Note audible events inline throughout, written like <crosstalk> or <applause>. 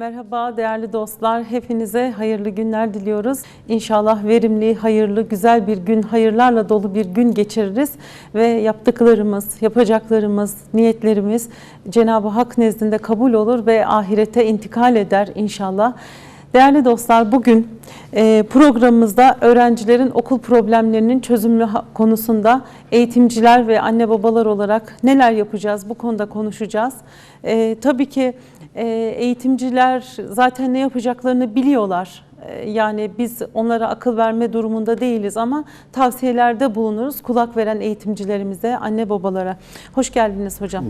Merhaba değerli dostlar. Hepinize hayırlı günler diliyoruz. İnşallah verimli, hayırlı, güzel bir gün, hayırlarla dolu bir gün geçiririz ve yaptıklarımız, yapacaklarımız, niyetlerimiz Cenab-ı Hak nezdinde kabul olur ve ahirete intikal eder inşallah. Değerli dostlar bugün e, programımızda öğrencilerin okul problemlerinin çözümü konusunda eğitimciler ve anne babalar olarak neler yapacağız bu konuda konuşacağız. E, tabii ki e, eğitimciler zaten ne yapacaklarını biliyorlar. E, Yani biz onlara akıl verme durumunda değiliz ama tavsiyelerde bulunuruz kulak veren eğitimcilerimize, anne babalara. Hoş geldiniz hocam.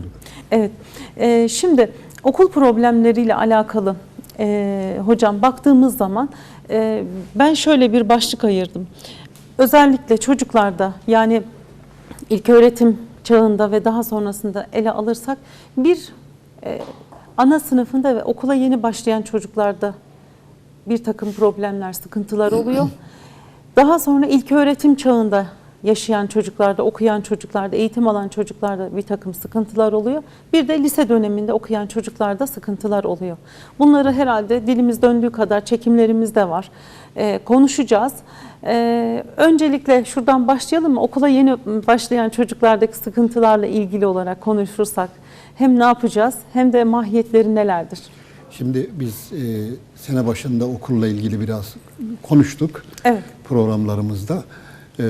Evet. E, Şimdi okul problemleriyle alakalı e, hocam baktığımız zaman e, ben şöyle bir başlık ayırdım. Özellikle çocuklarda yani ilk öğretim çağında ve daha sonrasında ele alırsak bir e, ana sınıfında ve okula yeni başlayan çocuklarda bir takım problemler, sıkıntılar oluyor. <clears throat> Daha sonra ilk öğretim çağında yaşayan çocuklarda, okuyan çocuklarda, eğitim alan çocuklarda bir takım sıkıntılar oluyor. Bir de lise döneminde okuyan çocuklarda sıkıntılar oluyor. Bunları herhalde dilimiz döndüğü kadar çekimlerimiz de var. Ee, konuşacağız. Ee, öncelikle şuradan başlayalım mı? Okula yeni başlayan çocuklardaki sıkıntılarla ilgili olarak konuşursak hem ne yapacağız hem de mahiyetleri nelerdir? Şimdi biz e, sene başında okulla ilgili biraz konuştuk Evet. programlarımızda. E,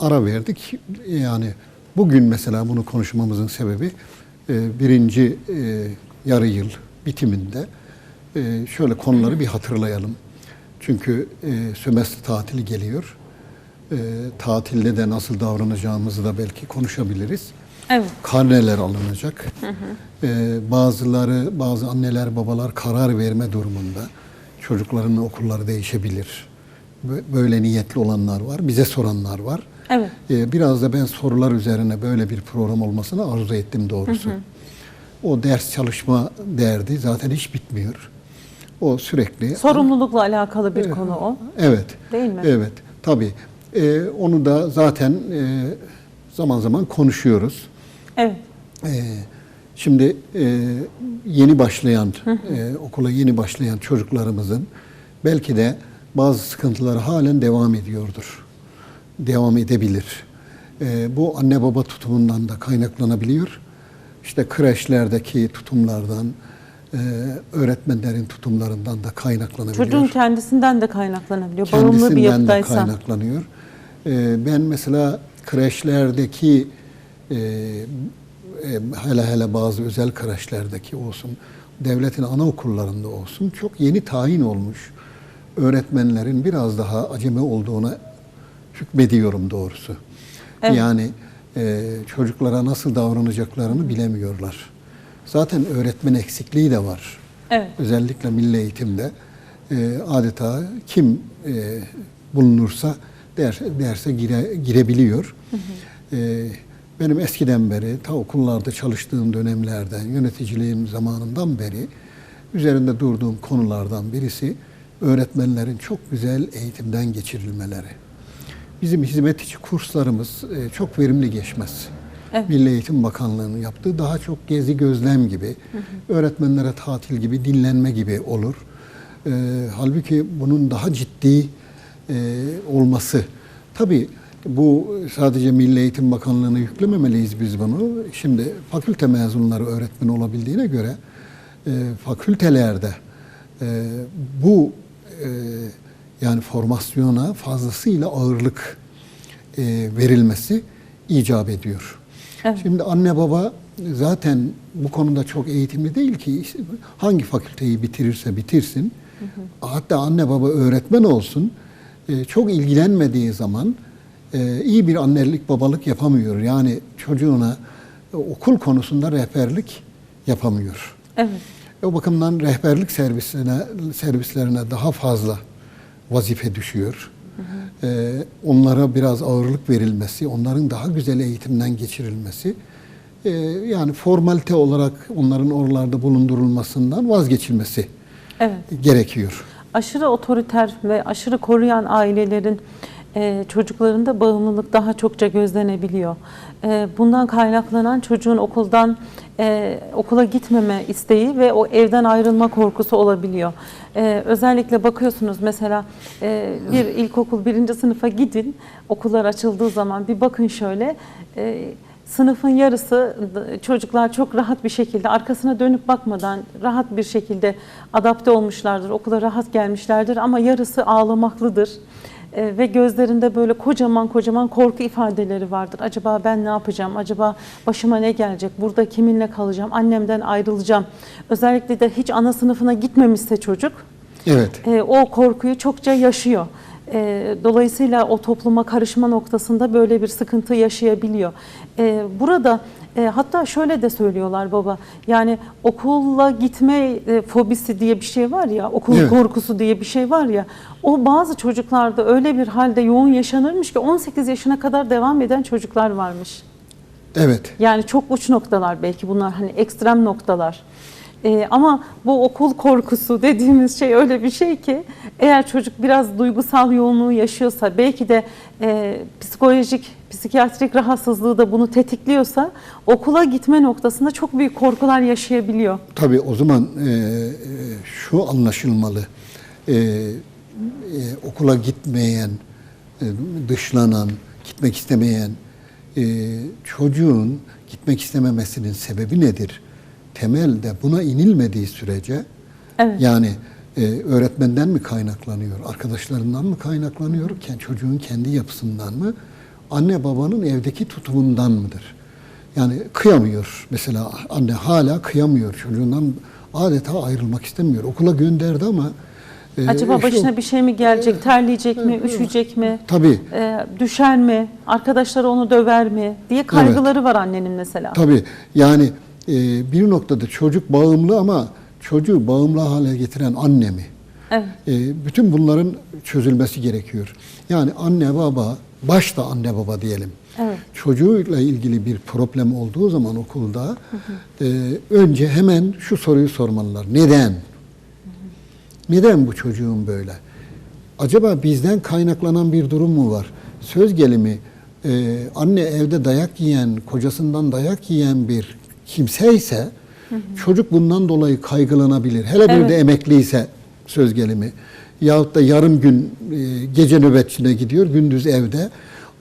ara verdik. Yani bugün mesela bunu konuşmamızın sebebi e, birinci e, yarı yıl bitiminde e, şöyle konuları bir hatırlayalım. Çünkü e, sömestr tatili geliyor. E, tatilde de nasıl davranacağımızı da belki konuşabiliriz Evet. karneler alınacak. Ee, bazıları, bazı anneler, babalar karar verme durumunda. Çocukların okulları değişebilir. Bö- Böyle niyetli olanlar var, bize soranlar var. Evet. Ee, biraz da ben sorular üzerine böyle bir program olmasını arzu ettim doğrusu. O ders çalışma derdi zaten hiç bitmiyor. O sürekli... Sorumlulukla alakalı bir konu o. Evet. Değil mi? Evet. Tabii. Ee, onu da zaten e, zaman zaman konuşuyoruz. Evet. Ee, şimdi e, yeni başlayan, e, okula yeni başlayan çocuklarımızın belki de bazı sıkıntıları halen devam ediyordur. Devam edebilir. Ee, bu anne baba tutumundan da kaynaklanabiliyor. İşte kreşlerdeki tutumlardan, e, öğretmenlerin tutumlarından da kaynaklanabiliyor. Çocuğun kendisinden de kaynaklanabiliyor. Bağımlı bir Kendisinden de kaynaklanıyor. Ee, ben mesela kreşlerdeki e, e, hele hele bazı özel kreşlerdeki olsun, devletin anaokullarında olsun çok yeni tayin olmuş öğretmenlerin biraz daha acemi olduğuna hükmediyorum doğrusu. Evet. Yani e, çocuklara nasıl davranacaklarını bilemiyorlar. Zaten öğretmen eksikliği de var. Evet. Özellikle milli eğitimde e, adeta kim e, bulunursa ders, derse gire, girebiliyor. E, benim eskiden beri, ta okullarda çalıştığım dönemlerden, yöneticiliğim zamanından beri üzerinde durduğum konulardan birisi öğretmenlerin çok güzel eğitimden geçirilmeleri. Bizim hizmet içi kurslarımız e, çok verimli geçmez. Evet. Milli Eğitim Bakanlığı'nın yaptığı daha çok gezi gözlem gibi, öğretmenlere tatil gibi, dinlenme gibi olur. E, halbuki bunun daha ciddi e, olması. Tabii bu sadece Milli Eğitim Bakanlığı'na yüklememeliyiz biz bunu. Şimdi fakülte mezunları öğretmen olabildiğine göre e, fakültelerde e, bu e, yani formasyona fazlasıyla ağırlık e, verilmesi icap ediyor. Evet. Şimdi anne baba zaten bu konuda çok eğitimli değil ki hangi fakülteyi bitirirse bitirsin. Hatta anne baba öğretmen olsun. e, çok ilgilenmediği zaman e, iyi bir annelik babalık yapamıyor. Yani çocuğuna e, okul konusunda rehberlik yapamıyor. Evet. O bakımdan rehberlik servisine servislerine daha fazla vazife düşüyor. Ee, onlara biraz ağırlık verilmesi, onların daha güzel eğitimden geçirilmesi, e, yani formalite olarak onların oralarda bulundurulmasından vazgeçilmesi Evet. gerekiyor. Aşırı otoriter ve aşırı koruyan ailelerin e, çocuklarında bağımlılık daha çokça gözlenebiliyor. E, bundan kaynaklanan çocuğun okuldan e, okula gitmeme isteği ve o evden ayrılma korkusu olabiliyor. E, özellikle bakıyorsunuz mesela e, bir ilkokul birinci sınıfa gidin okullar açıldığı zaman bir bakın şöyle e, sınıfın yarısı çocuklar çok rahat bir şekilde arkasına dönüp bakmadan rahat bir şekilde adapte olmuşlardır okula rahat gelmişlerdir ama yarısı ağlamaklıdır. E, ve gözlerinde böyle kocaman kocaman korku ifadeleri vardır. Acaba ben ne yapacağım? Acaba başıma ne gelecek? Burada kiminle kalacağım? Annemden ayrılacağım. Özellikle de hiç ana sınıfına gitmemişse çocuk Evet. e, o korkuyu çokça yaşıyor. E, dolayısıyla o topluma karışma noktasında böyle bir sıkıntı yaşayabiliyor. E, burada e, hatta şöyle de söylüyorlar baba, yani okulla gitme e, fobisi diye bir şey var ya, okul Evet. korkusu diye bir şey var ya, o bazı çocuklarda öyle bir halde yoğun yaşanırmış ki 18 yaşına kadar devam eden çocuklar varmış. Evet. Yani çok uç noktalar belki bunlar hani ekstrem noktalar. Ee, ama bu okul korkusu dediğimiz şey öyle bir şey ki eğer çocuk biraz duygusal yoğunluğu yaşıyorsa belki de e, psikolojik, psikiyatrik rahatsızlığı da bunu tetikliyorsa okula gitme noktasında çok büyük korkular yaşayabiliyor. Tabii o zaman e, e, şu anlaşılmalı. E, e, okula gitmeyen, e, dışlanan, gitmek istemeyen e, çocuğun gitmek istememesinin sebebi nedir? Temelde buna inilmediği sürece Evet. yani e, öğretmenden mi kaynaklanıyor, arkadaşlarından mı kaynaklanıyor, çocuğun kendi yapısından mı, anne babanın evdeki tutumundan mıdır? Yani kıyamıyor mesela anne hala kıyamıyor çocuğundan adeta ayrılmak istemiyor. Okula gönderdi ama e, Acaba şu- başına bir şey mi gelecek, terleyecek mi, üşüyecek mi, Tabii. e, düşer mi, arkadaşları onu döver mi diye kaygıları var annenin mesela. Tabii yani e, bir noktada çocuk bağımlı ama çocuğu bağımlı hale getiren anne mi? Evet. E, bütün bunların çözülmesi gerekiyor. Yani anne baba, başta anne baba diyelim. Evet. Çocuğuyla ilgili bir problem olduğu zaman okulda e, önce hemen şu soruyu sormalılar. Neden? Neden bu çocuğun böyle? Acaba bizden kaynaklanan bir durum mu var? Söz gelimi e, anne evde dayak yiyen, kocasından dayak yiyen bir kimse ise çocuk bundan dolayı kaygılanabilir. Hele bir Evet. de emekliyse söz gelimi yahut da yarım gün e, gece nöbetçine gidiyor, gündüz evde.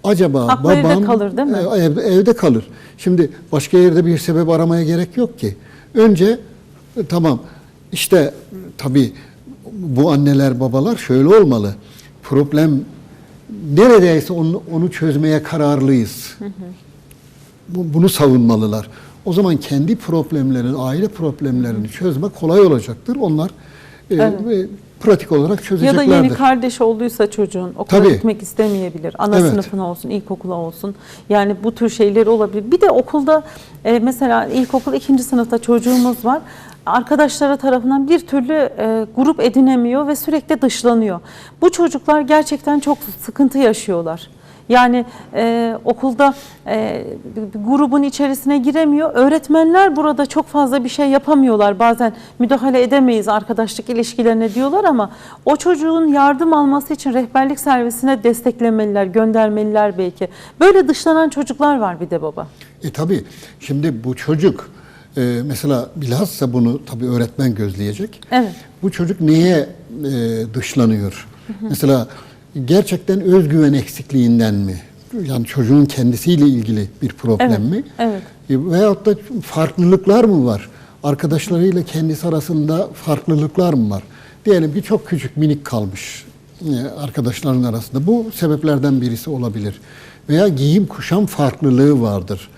Acaba Aklı evde babam kalır, değil mi? e, evde, evde kalır. Şimdi başka yerde bir sebep aramaya gerek yok ki. Önce e, tamam işte tabii bu anneler babalar şöyle olmalı. Problem neredeyse onu, onu çözmeye kararlıyız. Bu- Bunu savunmalılar. O zaman kendi problemlerini, aile problemlerini çözmek kolay olacaktır. Onlar e, Evet. pratik olarak Ya çözeceklerdir. da yeni kardeş olduysa çocuğun okula Tabii. gitmek istemeyebilir. Ana Evet. sınıfına olsun, ilkokula olsun. Yani bu tür şeyler olabilir. Bir de okulda e, mesela ilkokul ikinci sınıfta çocuğumuz var. Arkadaşları tarafından bir türlü e, grup edinemiyor ve sürekli dışlanıyor. Bu çocuklar gerçekten çok sıkıntı yaşıyorlar. Yani e, okulda e, grubun içerisine giremiyor. Öğretmenler burada çok fazla bir şey yapamıyorlar. Bazen müdahale edemeyiz arkadaşlık ilişkilerine diyorlar ama o çocuğun yardım alması için rehberlik servisine desteklemeliler, göndermeliler belki. Böyle dışlanan çocuklar var bir de baba. E tabii şimdi bu çocuk e, mesela bilhassa bunu tabii öğretmen gözleyecek. Evet. Bu çocuk neye e, dışlanıyor? Mesela gerçekten özgüven eksikliğinden mi? Yani çocuğun kendisiyle ilgili bir problem Evet, mi? evet. E, veyahut da farklılıklar mı var? Arkadaşlarıyla kendisi arasında farklılıklar mı var? Diyelim ki çok küçük minik kalmış e, arkadaşların arasında. Bu sebeplerden birisi olabilir. Veya giyim kuşam farklılığı vardır.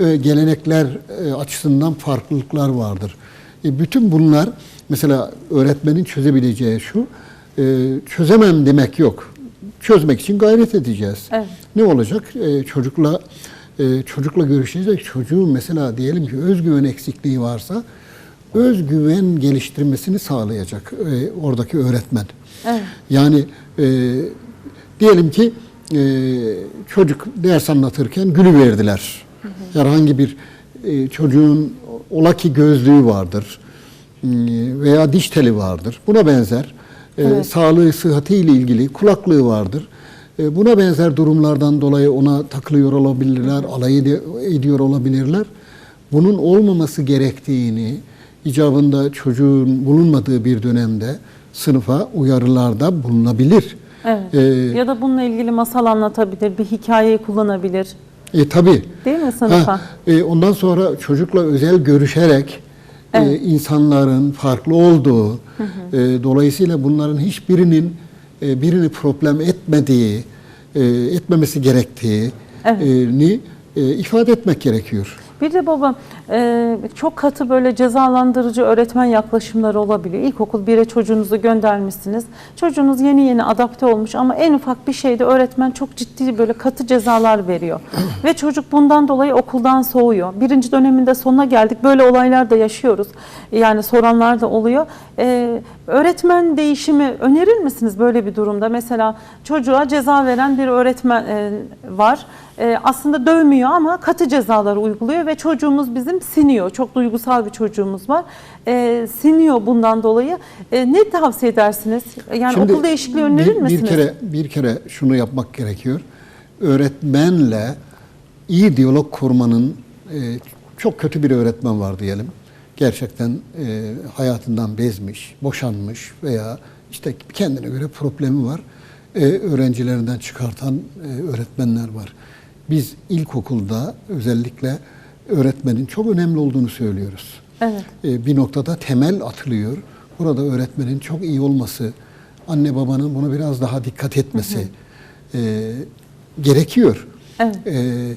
E, gelenekler e, açısından farklılıklar vardır. E, bütün bunlar mesela öğretmenin çözebileceği şu, e, çözemem demek yok. Çözmek için gayret edeceğiz. Evet. Ne olacak? E, çocukla e, çocukla görüşeceğiz. Çocuğun mesela diyelim ki özgüven eksikliği varsa özgüven geliştirmesini sağlayacak e, oradaki öğretmen. Evet. Yani e, diyelim ki e, çocuk ders anlatırken gülü verdiler. Herhangi bir e, çocuğun ola ki gözlüğü vardır e, veya diş teli vardır. Buna benzer Evet. sağlığı, sıhhatiyle ilgili kulaklığı vardır. E, Buna benzer durumlardan dolayı ona takılıyor olabilirler, alay edi- ediyor olabilirler. Bunun olmaması gerektiğini icabında çocuğun bulunmadığı bir dönemde sınıfa uyarılarda bulunabilir. Evet. E, ya da bununla ilgili masal anlatabilir, bir hikayeyi kullanabilir. e, tabii. Değil mi sınıfa? Ha, e, ondan sonra çocukla özel görüşerek e, insanların farklı olduğu, e, dolayısıyla bunların hiçbirinin e, birini problem etmediği, e, etmemesi gerektiğini e, ifade etmek gerekiyor. Bir de baba e, çok katı böyle cezalandırıcı öğretmen yaklaşımları olabiliyor. İlkokul 1'e çocuğunuzu göndermişsiniz. Çocuğunuz yeni yeni adapte olmuş ama en ufak bir şeyde öğretmen çok ciddi böyle katı cezalar veriyor. <clears throat> Ve çocuk bundan dolayı okuldan soğuyor. Birinci döneminde sonuna geldik. Böyle olaylar da yaşıyoruz. Yani soranlar da oluyor. E, öğretmen değişimi önerir misiniz böyle bir durumda? Mesela çocuğa ceza veren bir öğretmen e, var. E, aslında dövmüyor ama katı cezaları uyguluyor ve çocuğumuz bizim siniyor. Çok duygusal bir çocuğumuz var. E, siniyor bundan dolayı. E, ne tavsiye edersiniz? Yani Şimdi okul değişikliği önerir bir, misiniz? Bir kere, bir kere şunu yapmak gerekiyor. Öğretmenle iyi diyalog kurmanın e, çok kötü bir öğretmen var diyelim. Gerçekten e, hayatından bezmiş, boşanmış veya işte kendine göre problemi var. E, öğrencilerinden çıkartan e, öğretmenler var. Biz ilkokulda özellikle öğretmenin çok önemli olduğunu söylüyoruz. Evet. E, bir noktada temel atılıyor. Burada öğretmenin çok iyi olması, anne babanın bunu biraz daha dikkat etmesi e, gerekiyor. Evet. E,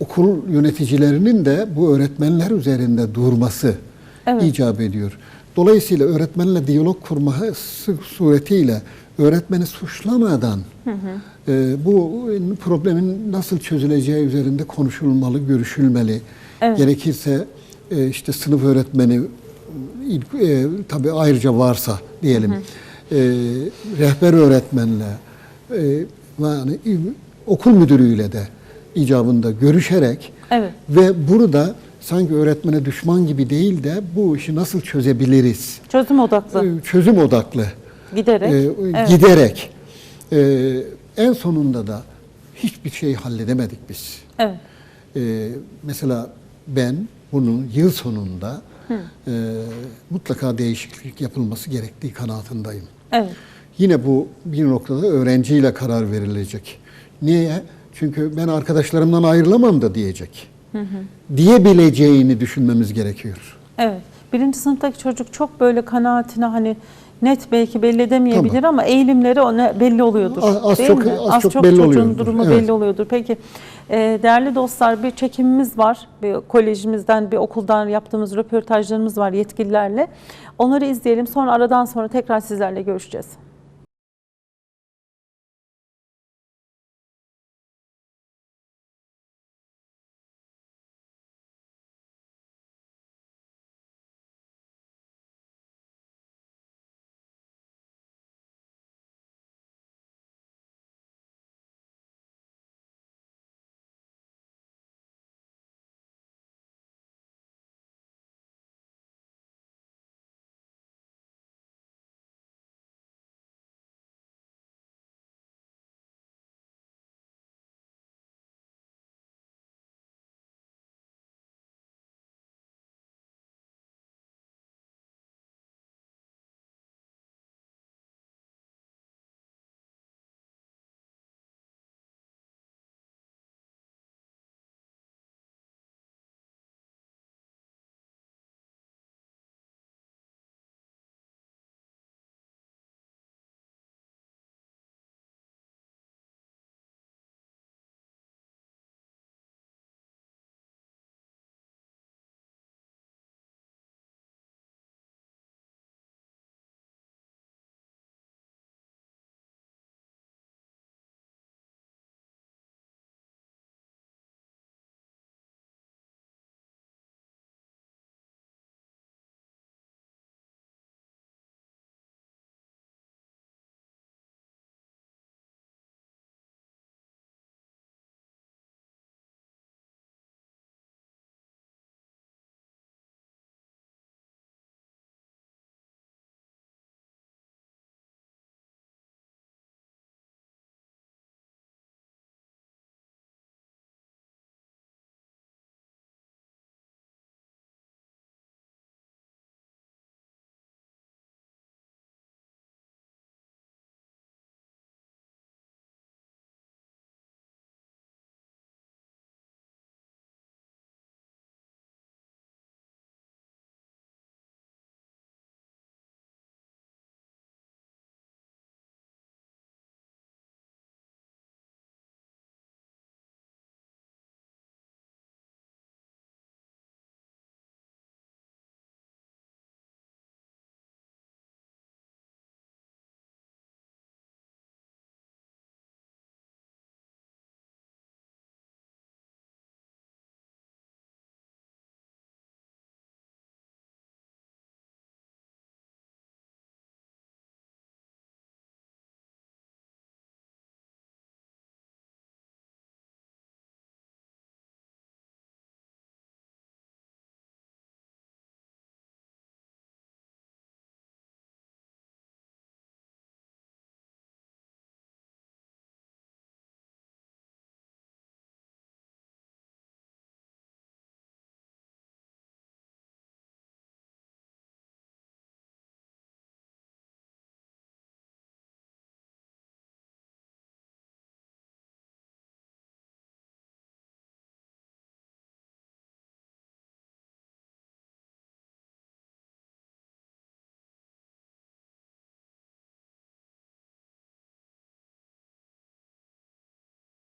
okul yöneticilerinin de bu öğretmenler üzerinde durması Evet. icap ediyor. Dolayısıyla öğretmenle diyalog kurması suretiyle öğretmeni suçlamadan e, bu problemin nasıl çözüleceği üzerinde konuşulmalı, görüşülmeli. Evet. Gerekirse e, işte sınıf öğretmeni ilk, e, tabii ayrıca varsa diyelim e, rehber öğretmenle e, yani okul müdürüyle de icabında görüşerek Evet. ve burada sanki öğretmene düşman gibi değil de bu işi nasıl çözebiliriz? Çözüm odaklı. E, Çözüm odaklı Giderek. e, Evet. giderek e, en sonunda da hiçbir şey halledemedik biz. Evet. E, mesela ben bunun yıl sonunda e, mutlaka değişiklik yapılması gerektiği kanaatindeyim. Evet. Yine bu bir noktada öğrenciyle karar verilecek. Niye? Çünkü ben arkadaşlarımdan ayrılamam da diyecek. Diyebileceğini düşünmemiz gerekiyor. Evet. Birinci sınıftaki çocuk çok böyle kanaatine hani net belki belli edemeyebilir Tamam. ama eğilimleri ona belli oluyordur. Az- az değil çok- mi? az çok belli çocuğun oluyordur. durumu Evet. belli oluyordur. Peki e, değerli dostlar bir çekimimiz var. Bir kolejimizden bir okuldan yaptığımız röportajlarımız var yetkililerle. Onları izleyelim. Sonra aradan sonra tekrar sizlerle görüşeceğiz.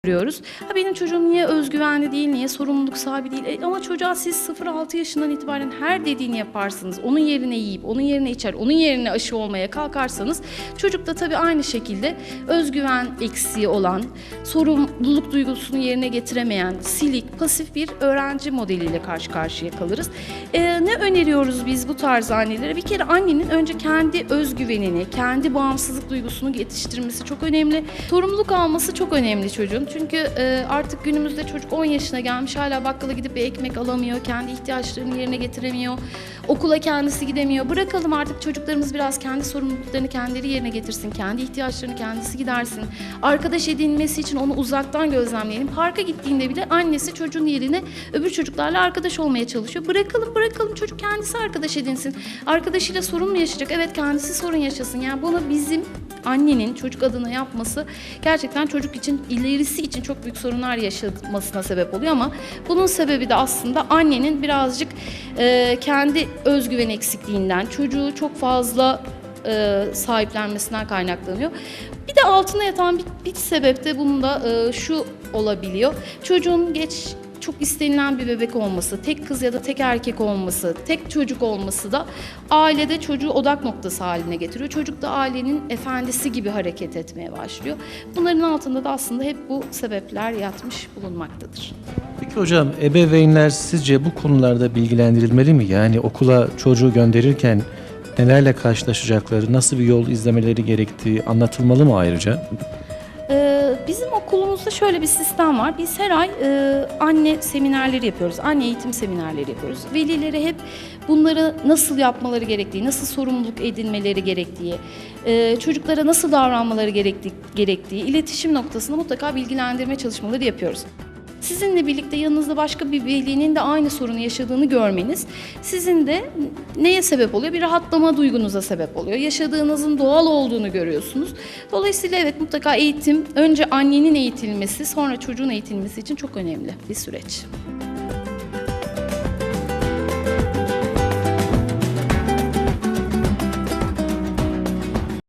Görüyoruz. Ha benim çocuğum niye özgüvenli değil, niye sorumluluk sahibi değil? E, ama çocuğa siz 0-6 yaşından itibaren her dediğini yaparsınız. Onun yerine yiyip, onun yerine içer, onun yerine aşı olmaya kalkarsanız çocuk da tabii aynı şekilde özgüven eksiği olan, sorumluluk duygusunu yerine getiremeyen, silik, pasif bir öğrenci modeliyle karşı karşıya kalırız. E, ne öneriyoruz biz bu tarz annelere? Bir kere annenin önce kendi özgüvenini, kendi bağımsızlık duygusunu yetiştirmesi çok önemli. Sorumluluk alması çok önemli çocuğun. Çünkü e, artık günümüzde çocuk 10 yaşına gelmiş hala bakkala gidip bir ekmek alamıyor. Kendi ihtiyaçlarını yerine getiremiyor. Okula kendisi gidemiyor. Bırakalım artık çocuklarımız biraz kendi sorumluluklarını kendileri yerine getirsin. Kendi ihtiyaçlarını kendisi gidersin. Arkadaş edinmesi için onu uzaktan gözlemleyelim. Parka gittiğinde bile annesi çocuğun yerine öbür çocuklarla arkadaş olmaya çalışıyor. Bırakalım bırakalım çocuk kendisi arkadaş edinsin. Arkadaşıyla sorun mu yaşayacak? Evet kendisi sorun yaşasın. Yani bunu bizim annenin çocuk adına yapması gerçekten çocuk için ilerisi için çok büyük sorunlar yaşamasına sebep oluyor ama bunun sebebi de aslında annenin birazcık e, kendi özgüven eksikliğinden çocuğu çok fazla e, sahiplenmesinden kaynaklanıyor. Bir de altına yatan bir, bir sebep de bunun da e, şu olabiliyor. Çocuğun geç çok istenilen bir bebek olması, tek kız ya da tek erkek olması, tek çocuk olması da ailede çocuğu odak noktası haline getiriyor. Çocuk da ailenin efendisi gibi hareket etmeye başlıyor. Bunların altında da aslında hep bu sebepler yatmış bulunmaktadır. Peki hocam ebeveynler sizce bu konularda bilgilendirilmeli mi? Yani okula çocuğu gönderirken nelerle karşılaşacakları, nasıl bir yol izlemeleri gerektiği anlatılmalı mı ayrıca? Ee, okulumuzda şöyle bir sistem var. Biz her ay e, anne seminerleri yapıyoruz. Anne eğitim seminerleri yapıyoruz. Velilere hep bunları nasıl yapmaları gerektiği, nasıl sorumluluk edinmeleri gerektiği, e, çocuklara nasıl davranmaları gerektiği, gerektiği iletişim noktasında mutlaka bilgilendirme çalışmaları yapıyoruz. Sizinle birlikte yanınızda başka bir velinin de aynı sorunu yaşadığını görmeniz sizin de neye sebep oluyor? Bir rahatlama duygunuza sebep oluyor. Yaşadığınızın doğal olduğunu görüyorsunuz. Dolayısıyla evet mutlaka eğitim önce annenin eğitilmesi sonra çocuğun eğitilmesi için çok önemli bir süreç.